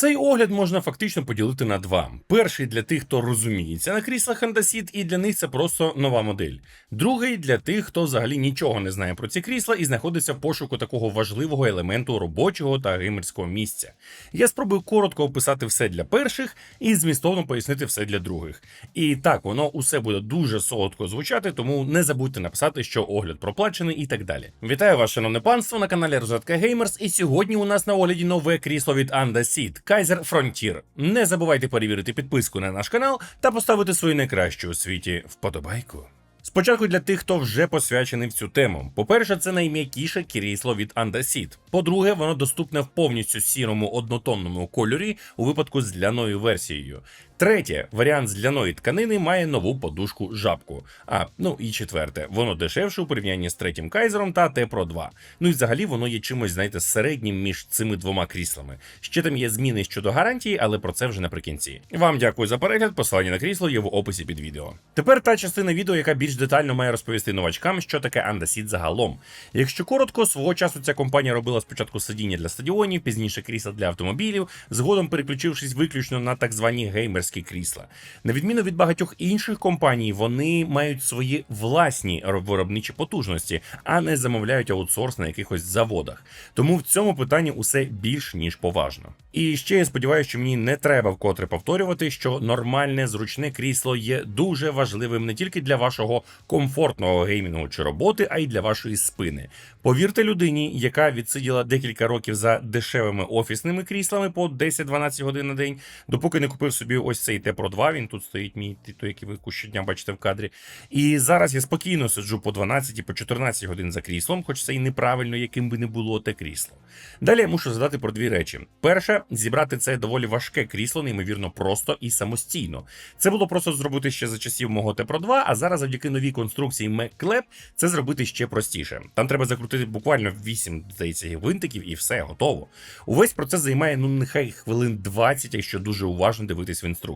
Цей огляд можна фактично поділити на два: перший для тих, хто розуміється на кріслах Андасіт, і для них це просто нова модель. Другий для тих, хто взагалі нічого не знає про ці крісла і знаходиться в пошуку такого важливого елементу робочого та геймерського місця. Я спробую коротко описати все для перших і змістовно пояснити все для других. І так, воно усе буде дуже солодко звучати, тому не забудьте написати, що огляд проплачений і так далі. Вітаю вас, шановне панство, на каналі Розетка Геймерс, і сьогодні у нас на огляді нове крісло від Андасіт Kaiser Frontier. Не забувайте перевірити підписку на наш канал та поставити свою найкращу у світі вподобайку. Спочатку для тих, хто вже посвячений в цю тему. По-перше, це найм'якіше крісло від Андасід. По-друге, воно доступне в повністю сірому однотонному кольорі у випадку з ляною версією. Третє, варіант з ляної тканини має нову подушку жабку. А ну і четверте, воно дешевше у порівнянні з третім кайзером та T-Pro 2. Ну і взагалі воно є чимось, знаєте, середнім між цими двома кріслами. Ще там є зміни щодо гарантії, але про це вже наприкінці. Вам дякую за перегляд. Посилання на крісло є в описі під відео. Тепер та частина відео, яка більш детально має розповісти новачкам, що таке Андасіт загалом. Якщо коротко, свого часу ця компанія робила спочатку сидіння для стадіонів, пізніше крісла для автомобілів, згодом переключившись виключно на так звані геймерські крісла. На відміну від багатьох інших компаній, вони мають свої власні виробничі потужності, а не замовляють аутсорс на якихось заводах. Тому в цьому питанні усе більш ніж поважно. І ще я сподіваюся, що мені не треба вкотре повторювати, що нормальне зручне крісло є дуже важливим не тільки для вашого комфортного геймінгу чи роботи, а й для вашої спини. Повірте людині, яка відсиділа декілька років за дешевими офісними кріслами по 10-12 годин на день, допоки не купив собі ось цей Т Pro 2, Він тут стоїть мій той, який ви щодня бачите в кадрі. І зараз я спокійно сиджу по 12 і по 14 годин за кріслом, хоч це і неправильно, яким би не було те крісло. Далі я мушу задати про дві речі: перше, зібрати це доволі важке крісло, неймовірно просто і самостійно. Це було просто зробити ще за часів мого Т Pro 2, а зараз завдяки новій конструкції MacClap це зробити ще простіше. Там треба закрутити буквально 8 здається, гвинтиків і все готово. Увесь процес займає ну нехай хвилин 20, якщо дуже уважно дивитись в інструкцію.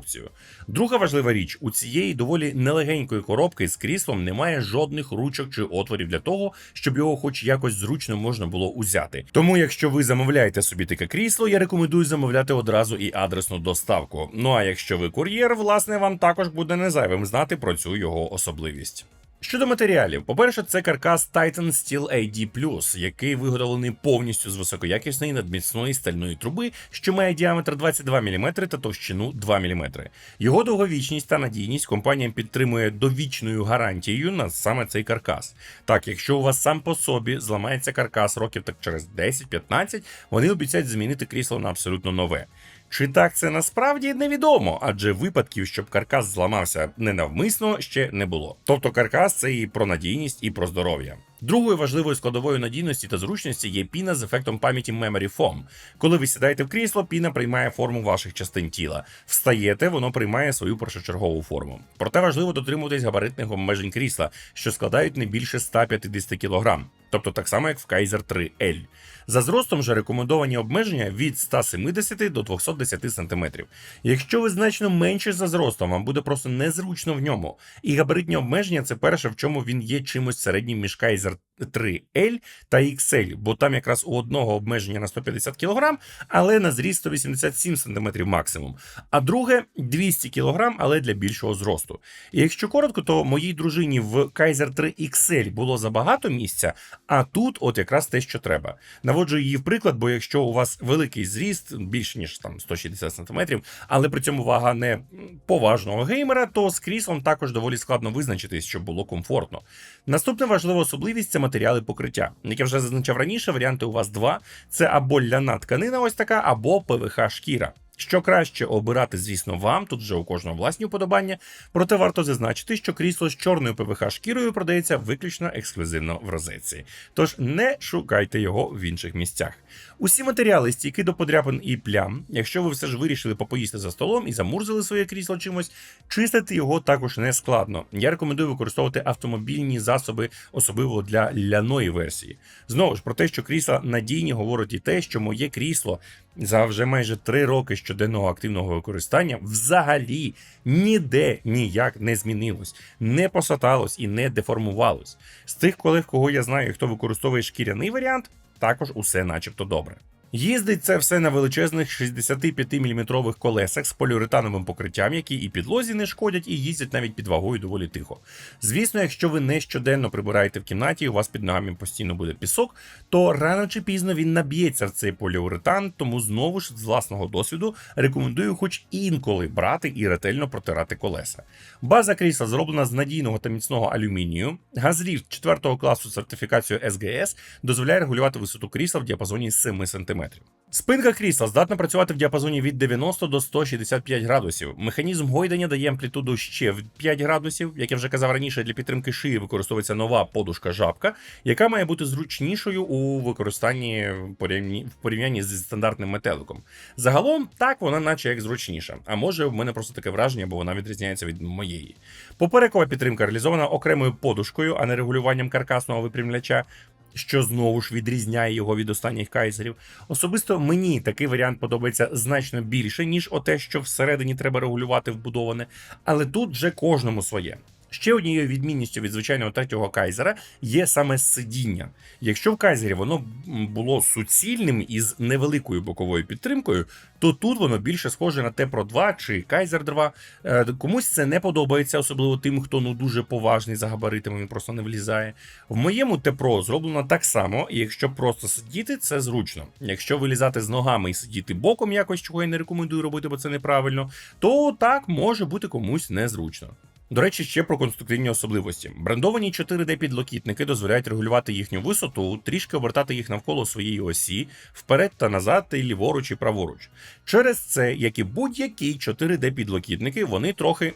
Друга важлива річ: у цієї доволі нелегенької коробки з кріслом немає жодних ручок чи отворів для того, щоб його, хоч якось зручно можна було узяти. Тому, якщо ви замовляєте собі таке крісло, я рекомендую замовляти одразу і адресну доставку. Ну а якщо ви кур'єр, власне, вам також буде незайвим знати про цю його особливість. Щодо матеріалів, по-перше, це каркас Titan Steel AD+, який виготовлений повністю з високоякісної надміцної стальної труби, що має діаметр 22 мм та товщину 2 мм. Його довговічність та надійність компанія підтримує довічною гарантією на саме цей каркас. Так, якщо у вас сам по собі зламається каркас років так через 10-15, вони обіцяють змінити крісло на абсолютно нове. Чи так це насправді невідомо, адже випадків, щоб каркас зламався ненавмисно, ще не було. Тобто каркас це і про надійність, і про здоров'я. Другою важливою складовою надійності та зручності є піна з ефектом пам'яті Memory Foam. Коли ви сідаєте в крісло, піна приймає форму ваших частин тіла. Встаєте, воно приймає свою першочергову форму. Проте важливо дотримуватись габаритних обмежень крісла, що складають не більше 150 кг, тобто так само, як в Kaiser 3 L. За зростом же рекомендовані обмеження від 170 до 210 см. Якщо ви значно менше за зростом, вам буде просто незручно в ньому. І габаритні обмеження це перше, в чому він є чимось середнім між Kaiser 3L та XL, бо там якраз у одного обмеження на 150 кг, але на зріст 187 см максимум. А друге 200 кг, але для більшого зросту. І якщо коротко, то моїй дружині в Kaiser 3 XL було забагато місця, а тут от якраз те, що треба. Наводжу її в приклад, бо якщо у вас великий зріст, більше ніж там 160 см, але при цьому вага не поважного геймера, то з кріслом також доволі складно визначитись, щоб було комфортно. Наступна важлива особливість це матеріали покриття. Як я вже зазначав раніше, варіанти у вас два: це або ляна тканина, ось така, або ПВХ шкіра. Що краще обирати, звісно, вам, тут вже у кожного власні уподобання, проте варто зазначити, що крісло з чорною ПВХ шкірою продається виключно ексклюзивно в розетці. Тож не шукайте його в інших місцях. Усі матеріали стійкі до подряпин і плям. Якщо ви все ж вирішили попоїсти за столом і замурзили своє крісло чимось, чистити його також не складно. Я рекомендую використовувати автомобільні засоби, особливо для ляної версії. Знову ж про те, що крісла надійні, говорить і те, що моє крісло за вже майже три роки щоденного активного використання взагалі ніде ніяк не змінилось, не посаталось і не деформувалось. З тих колег, кого я знаю, хто використовує шкіряний варіант, також усе начебто добре. Їздить це все на величезних 65-мм колесах з поліуретановим покриттям, які і підлозі не шкодять, і їздять навіть під вагою доволі тихо. Звісно, якщо ви не щоденно прибираєте в кімнаті, і у вас під ногами постійно буде пісок, то рано чи пізно він наб'ється в цей поліуретан, тому знову ж з власного досвіду рекомендую хоч інколи брати і ретельно протирати колеса. База крісла зроблена з надійного та міцного алюмінію. Газліфт 4 класу з сертифікацією SGS дозволяє регулювати висоту крісла в діапазоні 7 см. Спинка крісла здатна працювати в діапазоні від 90 до 165 градусів. Механізм гойдання дає амплітуду ще в 5 градусів. Як я вже казав раніше, для підтримки шиї використовується нова подушка жабка, яка має бути зручнішою у використанні в порівнянні зі стандартним метеликом. Загалом, так вона, наче як зручніша. А може, в мене просто таке враження, бо вона відрізняється від моєї. Поперекова підтримка реалізована окремою подушкою, а не регулюванням каркасного випрямляча що знову ж відрізняє його від останніх кайзерів. Особисто мені такий варіант подобається значно більше, ніж оте, що всередині треба регулювати вбудоване, але тут вже кожному своє. Ще однією відмінністю від звичайного третього кайзера є саме сидіння. Якщо в кайзері воно було суцільним із невеликою боковою підтримкою, то тут воно більше схоже на Т-Про 2 чи Кайзер 2. Е, Комусь це не подобається, особливо тим, хто ну дуже поважний за габаритами, він просто не влізає. В моєму Т-Про зроблено так само, і якщо просто сидіти, це зручно. Якщо вилізати з ногами і сидіти боком, якось чого я не рекомендую робити, бо це неправильно, то так може бути комусь незручно. До речі, ще про конструктивні особливості. Брендовані 4D підлокітники дозволяють регулювати їхню висоту, трішки обертати їх навколо своєї осі, вперед та назад, і ліворуч і праворуч. Через це, як і будь-які 4D підлокітники, вони трохи.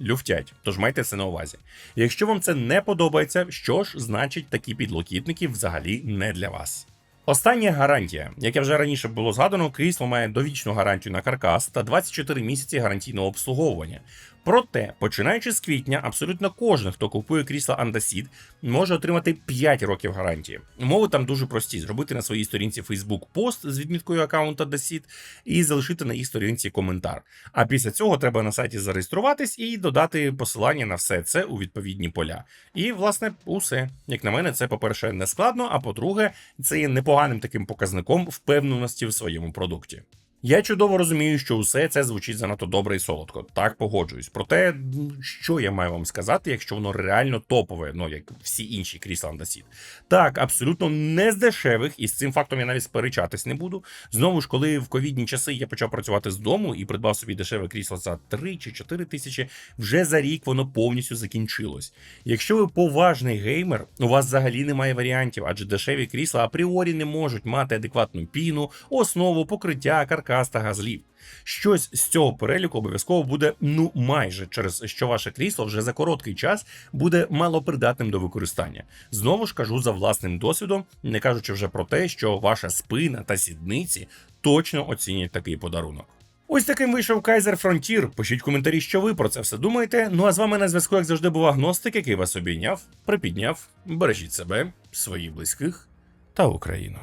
Люфтять, тож майте це на увазі. Якщо вам це не подобається, що ж значить такі підлокітники взагалі не для вас. Остання гарантія, як я вже раніше було згадано, крісло має довічну гарантію на каркас та 24 місяці гарантійного обслуговування. Проте, починаючи з квітня, абсолютно кожен, хто купує крісла Andasid, може отримати 5 років гарантії. Умови там дуже прості: зробити на своїй сторінці Facebook пост з відміткою аккаунта Dasid і залишити на їх сторінці коментар. А після цього треба на сайті зареєструватись і додати посилання на все це у відповідні поля. І, власне, усе. Як на мене, це, по-перше, не складно, а по-друге, це є непоганим таким показником впевненості в своєму продукті. Я чудово розумію, що усе це звучить занадто добре і солодко. Так погоджуюсь. Проте, що я маю вам сказати, якщо воно реально топове, ну як всі інші крісла Андасід. Так, абсолютно не з дешевих, і з цим фактом я навіть сперечатись не буду. Знову ж, коли в ковідні часи я почав працювати з дому і придбав собі дешеве крісло за 3 чи 4 тисячі, вже за рік воно повністю закінчилось. Якщо ви поважний геймер, у вас взагалі немає варіантів, адже дешеві крісла апріорі не можуть мати адекватну піну, основу, покриття, каркас та газлів. Щось з цього переліку обов'язково буде ну майже через що ваше крісло вже за короткий час буде малопридатним до використання. Знову ж кажу за власним досвідом, не кажучи вже про те, що ваша спина та сідниці точно оцінять такий подарунок. Ось таким вийшов Kaiser Frontier. Пишіть коментарі, що ви про це все думаєте. Ну а з вами на зв'язку, як завжди, був агностик, який вас обійняв, припідняв. Бережіть себе, своїх близьких та Україну.